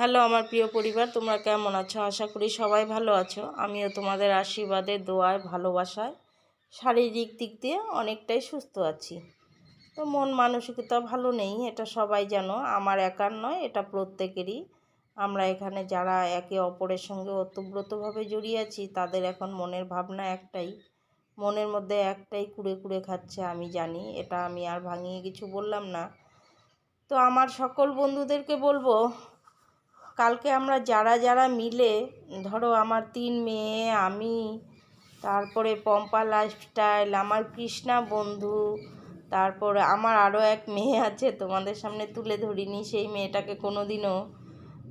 Hello, আমার প্রিয় পরিবার, তোমরা কেমন আছো? আশা করি সবাই ভালো আছো। আমিও তোমাদের আশীর্বাদে, দোয়ায়, ভালোবাসায়, শারীরিক দিক দিয়ে অনেকটাই সুস্থ আছি। তো মন মানসিকতা ভালো নেই, এটা সবাই জানো। আমার একার নয়, এটা প্রত্যেকেরই। আমরা এখানে যারা একে অপরের সঙ্গে ওতপ্রোতভাবে জড়িয়ে আছি, তাদের এখন মনের ভাবনা একটাই। মনের মধ্যে একটাই কুড়ে কুড়ে খাচ্ছে, আমি জানি। এটা আমি আর ভাঙিয়ে কিছু বললাম না। তো আমার সকল বন্ধুদেরকে বলব কালকে আমরা যারা যারা মিলে, ধরো আমার তিন মেয়ে, আমি, তারপরে পম্পা লাইফস্টাইল আমার কৃষ্ণা বন্ধু, তারপর আমার আরও এক মেয়ে আছে তোমাদের সামনে তুলে ধরিনি, সেই মেয়েটাকে কোনো দিনও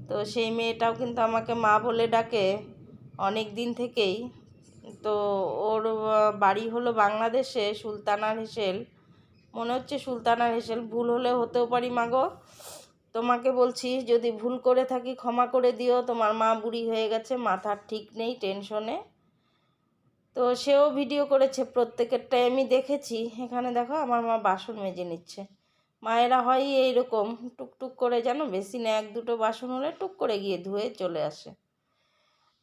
তো সেই মেয়েটাও কিন্তু আমাকে মা বলে ডাকে অনেক দিন থেকেই। তো ওর বাড়ি হলো বাংলাদেশে সুলতানার হেসেল মনে হচ্ছে সুলতানার হেসেল ভুল হলে হতেও পারি মাগো তোমাকে বলছি, যদি ভুল করে থাকি ক্ষমা করে দিও, তোমার মা বুড়ি হয়ে গেছে, মাথার ঠিক নেই টেনশনে। তো সেও ভিডিও করেছে প্রত্যেকেরটাই আমি দেখেছি। এখানে দেখো, আমার মা বাসন মেজে নিচ্ছে। মায়েরা হয় এইরকম, টুকটুক করে জানো বেশি না এক দুটো বাসন হলে টুক করে গিয়ে ধুয়ে চলে আসে।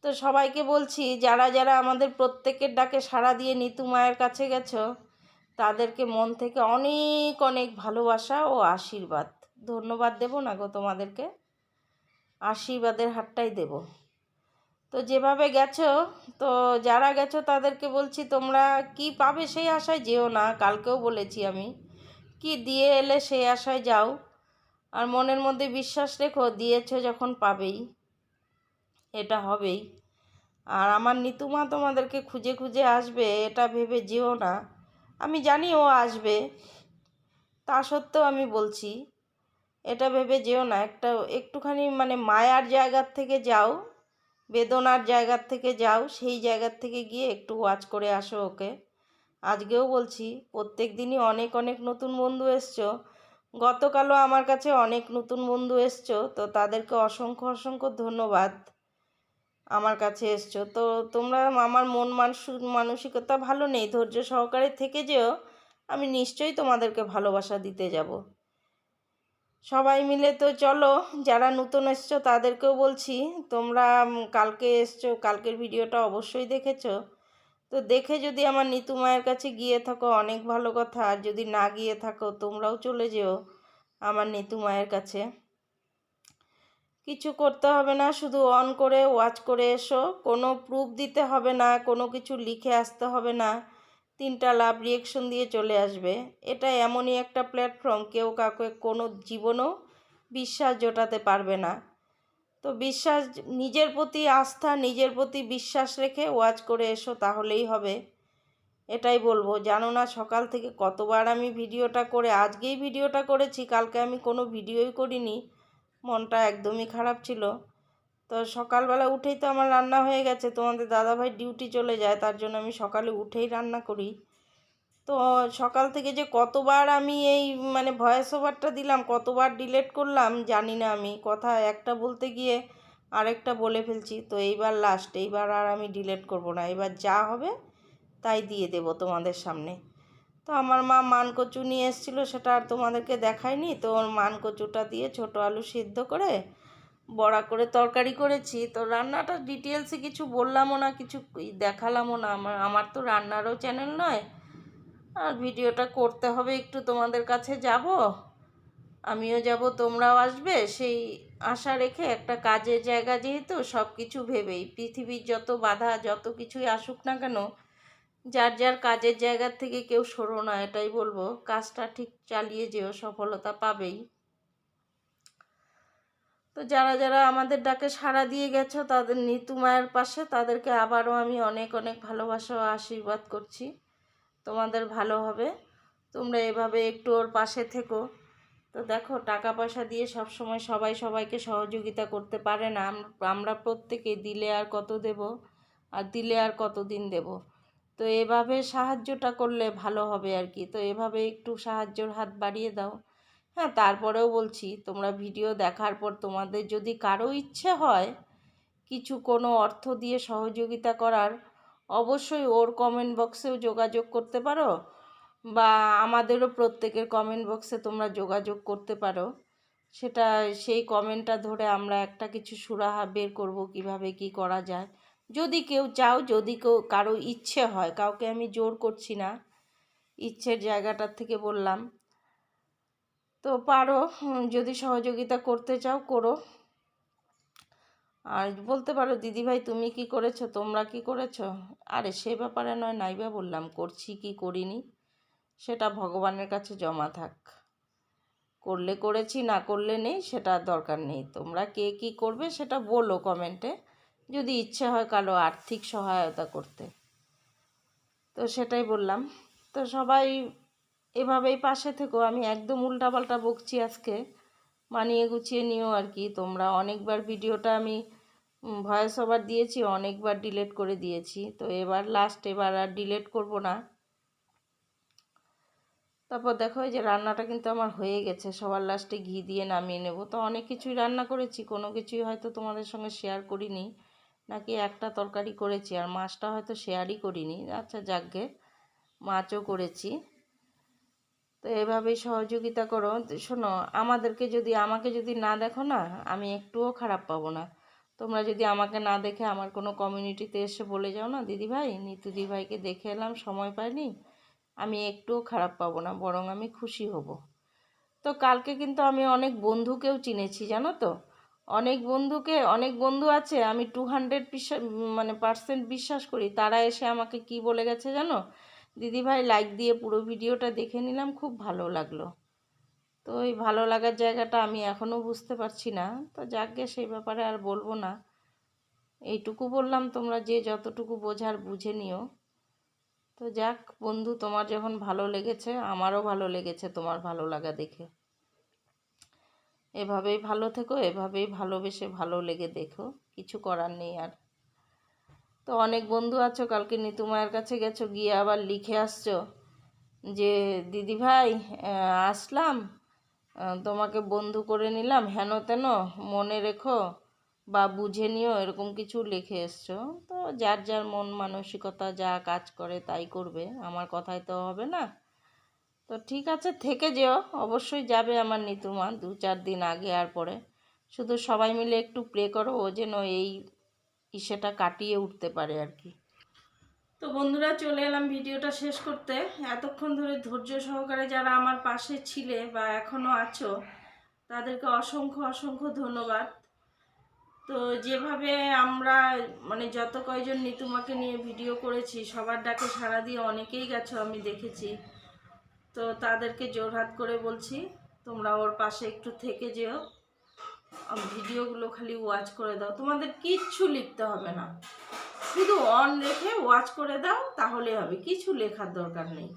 তো সবাইকে বলছি, যারা যারা আমাদের প্রত্যেকের ডাকে সাড়া দিয়ে নিতু মায়ের কাছে গেছো, তাদেরকে মন থেকে অনেক অনেক ভালোবাসা ও আশীর্বাদ। ধন্যবাদ দেব না গো তোমাদেরকে। আশীর্বাদের হাতটাই দেব। তো যেভাবে গেছো, তো যারা গেছো তাদেরকে বলছি তোমরা কি পাবে সেই আশায় যেও না, কালকেও বলেছি আমি। কি দিয়ে এলে সেই আশায় যাও। আর মনের মধ্যে বিশ্বাস রেখো, দিয়েছ যখন পাবেই, এটা হবেই। আর আমার নিতুমা তোমাদেরকে খুঁজে খুঁজে আসবে, এটা ভেবে যেও না। আমি জানি ও আসবে, তা সত্ত্বেও আমি বলছি এটা ভেবে যেও না, একটা একটুখানি মানে মায়ার জায়গার থেকে যাও, বেদনার জায়গার থেকে যাও, সেই জায়গার থেকে গিয়ে একটু ওয়াচ করে আসো ওকে। আজকেও বলছি, প্রত্যেক দিনই অনেক অনেক নতুন বন্ধু এসছো। গতকালও আমার কাছে অনেক নতুন বন্ধু এসছো, তো তাদেরকে অসংখ্য অসংখ্য ধন্যবাদ আমার কাছে এসছো। তো তোমরা আমার মন মানসিকতা ভালো নেই, ধৈর্য সহকারে থেকে যেও, আমি নিশ্চয়ই তোমাদেরকে ভালোবাসা দিতে যাব। সবাই মিলে তো চলো, যারা নতুন এসছো তাদেরকেও বলছি, তোমরা কালকে এসছো, কালকের ভিডিওটা অবশ্যই দেখেছ। তো দেখে যদি আমার নিতু মায়ের কাছে গিয়ে থাকো, অনেক ভালো কথা, আর যদি না গিয়ে থাকো, তোমরাও চলে যেও আমার নিতু মায়ের কাছে। কিছু করতে হবে না, শুধু অন করে ওয়াচ করে এসো, কোনো প্রুফ দিতে হবে না, কোনো কিছু লিখে আসতে হবে না। তিনটা লাভ রিয়েকশন দিয়ে চলে আসবে। এটা এমনই একটা প্ল্যাটফর্ম কেউ কাউকে কোনো জীবনও বিশ্বাস জোটাতে পারবে না। তো বিশ্বাস, নিজের প্রতি আস্থা, নিজের প্রতি বিশ্বাস রেখে ওয়াচ করে এসো, তাহলেই হবে। এটাই বলব। জানো না, সকাল থেকে কতবার আমি ভিডিওটা করে, আজকেই ভিডিওটা করেছি, কালকে আমি কোনো ভিডিওই করিনি। মনটা একদমই খারাপ ছিল। তো সকালবেলা উঠেই তো আমার রান্না হয়ে গেছে। তোমাদের দাদাভাই ডিউটি চলে যায়, তার জন্য আমি সকালে উঠেই রান্না করি। তো সকাল থেকে যে কতবার আমি এই মানে ভয়েস ওভারটা দিলাম, কতবার ডিলেট করলাম, জানি না আমি। কথা একটা বলতে গিয়ে আরেকটা বলে ফেলছি। তো এইবার লাস্ট এইবার আর আমি ডিলেট করব না। এবার যা হবে তাই দিয়ে দেব তোমাদের সামনে। তো আমার মা মান কচু নিয়ে এসেছিল, সেটা আর তোমাদেরকে দেখায়নি। তো ওর মান কচুটা দিয়ে ছোটো আলু সিদ্ধ করে বড়া করে তরকারি করেছি। তো রান্নাটা ডিটেলসে কিছু বললামও না, কিছু দেখালামও না। আমার আমার তো রান্নারও চ্যানেল নয়। আর ভিডিওটা করতে হবে একটু তোমাদের কাছে যাব। আমিও যাব, তোমরাও আসবে। সেই আশা রেখে একটা কাজের জায়গা যেহেতু সব কিছু ভেবেই। পৃথিবীর যত বাধা, যত কিছুই আসুক না কেন, যার যার কাজের জায়গার থেকে কেউ সরো না, এটাই বলব। কাজটা ঠিক চালিয়ে যেও, সফলতা পাবেই। তো যারা যারা আমাদের ডাকে সাড়া দিয়ে গেছো, তাদের নিতু মায়ের পাশে, তাদেরকে আবারও আমি অনেক অনেক ভালোবাসা ও আশীর্বাদ করছি। তোমাদের ভালো হবে। তোমরা এভাবে একটু ওর পাশে থেকো। তো দেখো, টাকা পয়সা দিয়ে সব সময় সবাই সবাইকে সহযোগিতা করতে পারে না। আমরা প্রত্যেকে দিলে আর কত দেব? আর দিলে আর কত দিন দেব? তো এভাবে সাহায্যটা করলে ভালো হবে আর কি। তো এভাবে একটু সাহায্যর হাত বাড়িয়ে দাও। হ্যাঁ তারপরেও বলছি, তোমরা ভিডিও দেখার পর তোমাদের যদি কারও ইচ্ছে হয় কিছু কোনো অর্থ দিয়ে সহযোগিতা করার, অবশ্যই ওর কমেন্ট বক্সেও যোগাযোগ করতে পারো বা আমাদেরও প্রত্যেকের কমেন্ট বক্সে তোমরা যোগাযোগ করতে পারো। সেটা, সেই কমেন্টটা ধরে আমরা একটা কিছু সুরাহা বের করব কীভাবে কি করা যায়। যদি কেউ চাও, যদি কেউ, কারও ইচ্ছে হয়, কাউকে আমি জোর করছি না, ইচ্ছের জায়গাটার থেকে বললাম। তো পারো যদি সহযোগিতা করতে চাও করো। আর বলতে পারো, দিদিভাই, তুমি কি করেছ? তোমরা কি করেছ? আরে, সে ব্যাপারে নয়, নাইবা বললাম, করছি কি করিনি? সেটা ভগবানের কাছে জমা থাক। করলে করেছি, না করলে নেই, সেটা দরকার নেই। তোমরা কে কি করবে সেটা বলো কমেন্টে। যদি ইচ্ছে হয় কারও আর্থিক সহায়তা করতে। তো সেটাই বললাম। তো সবাই এভাবেই পাশে থেকো। আমি একদম উল্টাপাল্টা বকছি আজকে। মানিয়ে গুছিয়ে নিও আর কি। তোমরা অনেকবার ভিডিওটা আমি ভয়েস ওভার দিয়েছি, অনেকবার ডিলেট করে দিয়েছি। তো এবার লাস্ট এবার আর ডিলেট করব না। তারপর দেখো যে রান্নাটা কিন্তু আমার হয়ে গেছে। সবার লাস্টে ঘি দিয়ে নামিয়ে নেব। তো অনেক কিছুই রান্না করেছি। কোনো কিছুই হয়তো তোমাদের সঙ্গে শেয়ার করিনি। নাকি একটা তরকারি করেছি। আর মাছটা হয়তো শেয়ারই করিনি। আচ্ছা যাকগে মাছও করেছি। তো এভাবেই সহযোগিতা করো। শোনো, আমাদেরকে যদি, আমাকে যদি না দেখো না, আমি একটুও খারাপ পাবো না। তোমরা যদি আমাকে না দেখে আমার কোনো কমিউনিটিতে এসে বলে যাও না দিদিভাই নিতু দিদিভাইকে দেখে এলাম, সময় পাইনি, আমি একটুও খারাপ পাবো না, বরং আমি খুশি হব। তো কালকে কিন্তু আমি অনেক বন্ধুকেও চিনেছি, জানো তো? অনেক বন্ধুকে, অনেক বন্ধু আছে, আমি টু হান্ড্রেড মানে পার্সেন্ট বিশ্বাস করি, তারা এসে আমাকে কি বলে গেছে জানো? দিদিভাই লাইক দিয়ে পুরো ভিডিওটা দেখে নিলাম, খুব ভালো লাগল। তো ওই ভালো লাগার জায়গাটা আমি এখনও বুঝতে পারছি না। তো যাকগে, সেই ব্যাপারে আর বলব না। এইটুকু বললাম, তোমরা যে যতটুকু বোঝার বুঝে নিও। তো যাক বন্ধু, তোমার যখন ভালো লেগেছে, আমারও ভালো লেগেছে তোমার ভালো লাগা দেখে। এভাবেই ভালো থেকো, এভাবেই ভালোবেসে ভালো লেগে দেখো, কিছু করার নেই আর। তো অনেক বন্ধু আছো, কালকে নিতু মায়ের কাছে গেছো, গিয়ে আবার লিখে আসছো যে, দিদি ভাই আসলাম তোমাকে বন্ধু করে নিলাম, হেন তেন, মনে রেখো বা বুঝে নিও, এরকম কিছু লিখে এসছো। তো যার যার মন মানসিকতা যা কাজ করে তাই করবে, আমার কথাই তো হবে না। তো ঠিক আছে, থেকে যেও, অবশ্যই যাবে আমার নিতুমা দু চার দিন আগে আর পরে। শুধু সবাই মিলে একটু প্রে করো, ও যেন এই ইসেটা কাটিয়ে উঠতে পারে আর কি। তো বন্ধুরা, চলে এলাম ভিডিওটা শেষ করতে। এতক্ষণ ধরে ধৈর্য সহকারে যারা আমার পাশে ছিলে বা এখনও আছো, তাদেরকে অসংখ্য অসংখ্য ধন্যবাদ। তো যেভাবে আমরা মানে যত কয়জন নিতুমাকে নিয়ে ভিডিও করেছি, সবার ডাকে সাড়া দিয়ে অনেকেই গেছো আমি দেখেছি। তো তাদেরকে জোরহাত করে বলছি, তোমরা ওর পাশে একটু থেকে যেও। ভিডিওগুলো খালি ওয়াচ করে দাও। তোমাদের কিচ্ছু লিখতে হবে না। শুধু অন রেখে ওয়াচ করে দাও, তাহলে হবে। কিছু লেখার দরকার নেই।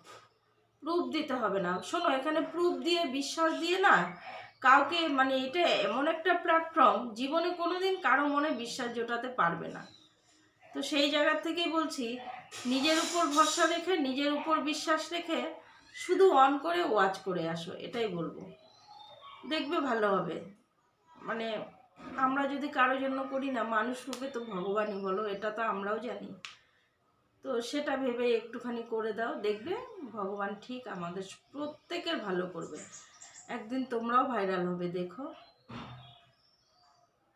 প্রুফ দিতে হবে না। শোনো, এখানে প্রুফ দিয়ে, বিশ্বাস দিয়ে না, কাউকে মানে এটা এমন একটা প্ল্যাটফর্ম জীবনে কোনোদিন কারও মনে বিশ্বাস জোটাতে পারবে না। তো সেই জায়গা থেকেই বলছি, নিজের উপর ভরসা রেখে, নিজের উপর বিশ্বাস রেখে শুধু অন করে ওয়াচ করে আসো। এটাই বলব। দেখবে ভালো হবে। মানে আমরা যদি কারও জন্য করি না, মানুষ রূপে তো ভগবানই বলো, এটা তো আমরাও জানি। তো সেটা ভেবে একটুখানি করে দাও, দেখবে ভগবান ঠিক আমাদের প্রত্যেকের ভালো করবে। একদিন তোমরাও ভাইরাল হবে, দেখো।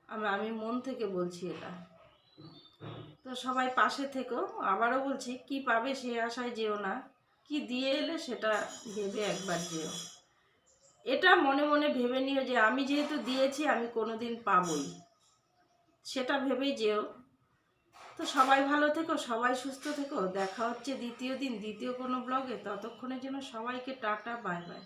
আমি আমি মন থেকে বলছি এটা। তো সবাই পাশে থেকো, আবারও বলছি, কি পাবে সে আশায় যেও না, কি দিয়ে এলে সেটা ভেবে একবার যেও। এটা মনে মনে ভেবে নিও যে আমি যেহেতু দিয়েছি, আমি কোনো দিন পাবই। সেটা ভেবেই যেও। তো সবাই ভালো থেকো, সবাই সুস্থ থেকো। দেখা হচ্ছে দ্বিতীয় দিন, দ্বিতীয় কোনো ব্লগে ততক্ষণের জন্য সবাইকে টাটা, বাই বাই।